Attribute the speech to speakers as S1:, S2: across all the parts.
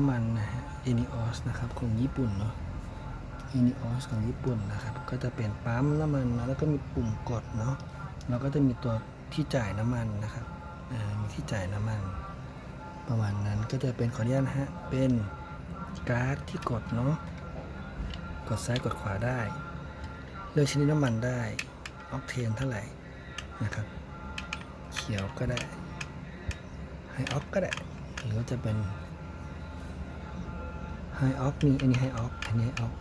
S1: น้ำมันนะฮะ Enios นะครับของญี่ปุ่นเนาะ Enios ของญี่ปุ่นนะครับ ก็จะเป็นปั๊มน้ำมันนะแล้วก็มีปุ่มกดเนาะแล้วก็จะมีตัวที่จ่ายน้ำมันนะครับอ่ามีที่จ่ายน้ำมัน ประมาณนั้นก็จะเป็นขออนุญาตนะฮะ เป็นการ์ดที่กดเนาะ กดซ้ายกดขวาได้ เลือกชนิดน้ำมันได้ ออกเทนเท่าไหร่นะครับ เขียวก็ได้ ไฮออกก็ได้ หรือจะเป็น ไฮออกมีอันนี้ไฮออกอันนี้ไฮออก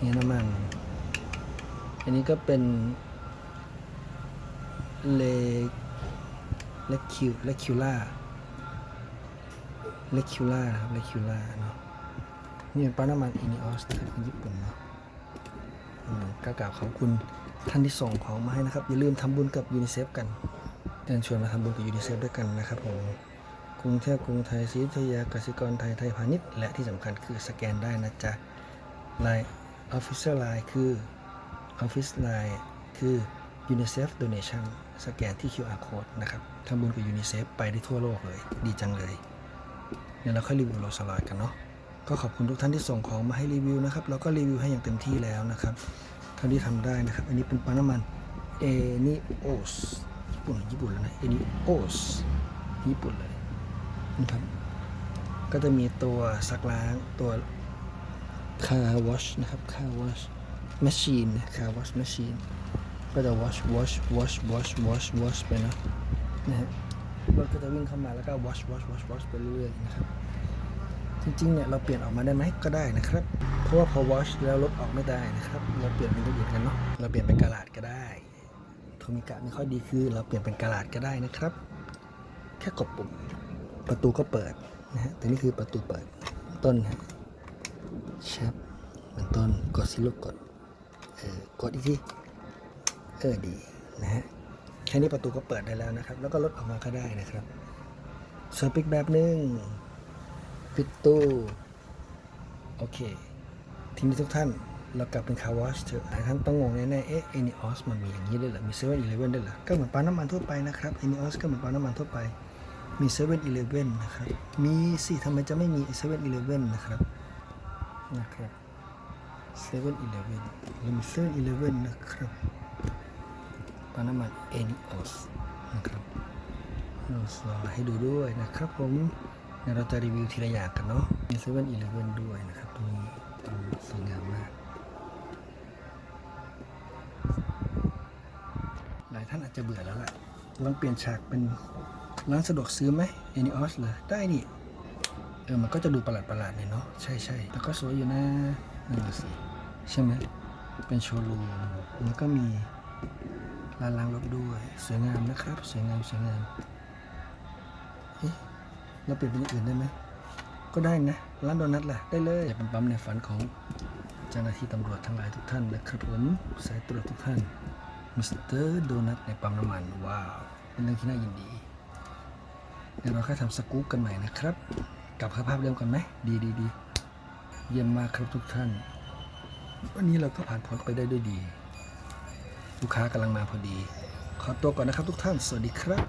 S1: นี่น้ำมัน อันนี้ก็เป็นเลเลคิวเลคิวล่าเลคิวล่านะครับเลคิวล่าเนาะนี่เป็นปั๊มน้ำมันอินิออสนะครับญี่ปุ่นเนาะอืมก็กล่าวขอบคุณท่านที่ส่งของมาให้นะครับ อย่าลืมทำบุญกับยูนิเซฟกันเชิญชวนมาทำบุญกับยูนิเซฟด้วยกันนะครับผม กรุงเทพกรุงไทยศรีอยุธยากสิกรไทยไทยพาณิชย์ และที่สำคัญคือสแกนได้นะจ๊ะไลน์ Official Line คือ Office Line คือ UNICEF Donation สแกนที่ QR Code นะครับทำบุญกับยูนิเซฟไปได้ทั่วโลกเลย ดีจังเลย เดี๋ยวเราค่อยรีวิวโรสลอยกันเนาะก็ขอบคุณทุกท่านที่ส่งของมาให้รีวิวนะครับเราก็รีวิวให้อย่างเต็มที่แล้วนะครับเท่าที่ทำได้นะครับ อันนี้เป็นปั๊มน้ำมันเอนิโอสญี่ปุ่นญี่ปุ่นแล้วนะเอนิโอสญี่ปุ่นเลย นะครับ ก็จะมีตัวซักล้างตัวคาวอชนะครับคาวอชแมชชีนคาวอชแมชชีนก็จะ wash wash wash wash wash wash ไปนอะนะฮะรถก็จะวิ่งเข้ามาแล้วก็ wash wash wash wash ไปเรื่อยๆนะครับ จริงๆเนี่ยเราเปลี่ยนออกมาได้ไหมก็ได้นะครับ เพราะว่าพอ wash แล้วรถออกไม่ได้นะครับ เราเปลี่ยนเป็นตัวอื่นกันเนาะเราเปลี่ยนเป็นกาลาดก็ได้โทมิกะไม่ค่อยดีคือเราเปลี่ยนเป็นกาลาดก็ได้นะครับ แค่กดปุ่ม ประตูก็เปิดนะฮะแต่นี่คือประตูเปิดต้นฮะชับเหมือนต้นกดสิลูกกดเออกดอีกทีเออดีนะฮะแค่นี้ประตูก็เปิดได้แล้วนะครับ แล้วก็รถออกมาก็ได้นะครับเซอร์ปิกแบบหนึงปิดตู้โอเค ทีนี้ทุกท่านเรากลับเป็นคาร์วอชเถอะหลายท่านต้องงงแน่ๆเอ๊ะเอนิออสมันมีอย่างนี้ด้วยเหรอมีเซเว่นอีเลฟเว่นด้วยเหรอก็เหมือนปั๊มน้ำมันทั่วไปนะครับเอนิออสก็เหมือนปั๊มน้ำมันทั่วไป มีเซเว่นอีเลฟเว่นนะครับ มีสิทำไมจะไม่มีเซเว่นอีเลฟเว่นนะครับนะครับเซเว่นอีเลฟเว่นเรามีเซเว่นอีเลฟเว่นนะครับปั๊มน้ำมันเอนิออสนะครับเราสอนให้ดูด้วยนะครับผมเดี๋ยวเราจะรีวิวทีละอย่างกันเนาะมีเซเว่นอีเลฟเว่นด้วยนะครับตรงนี้สวยงามมากหลายท่านอาจจะเบื่อแล้วล่ะลองเปลี่ยนฉากเป็น ร้านสะดวกซื้อไหมเอนิออสเลยได้นี่เออมันก็จะดูประหลาดประหลาดๆหน่ยเนาะใช่ใช่แล้วก็สวยอยู่นะนั่นน่ะสิใช่ไหมเป็นโชว์รูมแล้วก็มีร้านล้างรถด้วย สวยงามนะครับ สวยงามสวยงามเอ๊ะเราเปลี่ยนเป็นอย่างอื่นได้ไหมก็ได้นะ ร้านโดนัทล่ะ ได้เลยอย่าเป็นปั๊มในฝันของเจ้าหน้าที่ตำรวจทั้งหลายทุกท่านนะครับผมสายตรวจทุกท่านมิสเตอร์โดนัทในปั๊มน้ำมัน ว้าว เป็นเรื่องที่น่ายินดี เดี๋ยวเราค่อยทำสกู๊ปกันใหม่นะครับ กลับสภาพเดิมกันไหมดีดีดีเยี่ยมมากครับทุกท่าน วันนี้เราก็ผ่านพ้นไปได้ด้วยดี ลูกค้ากำลังมาพอดี ขอตัวก่อนนะครับทุกท่าน สวัสดีครับ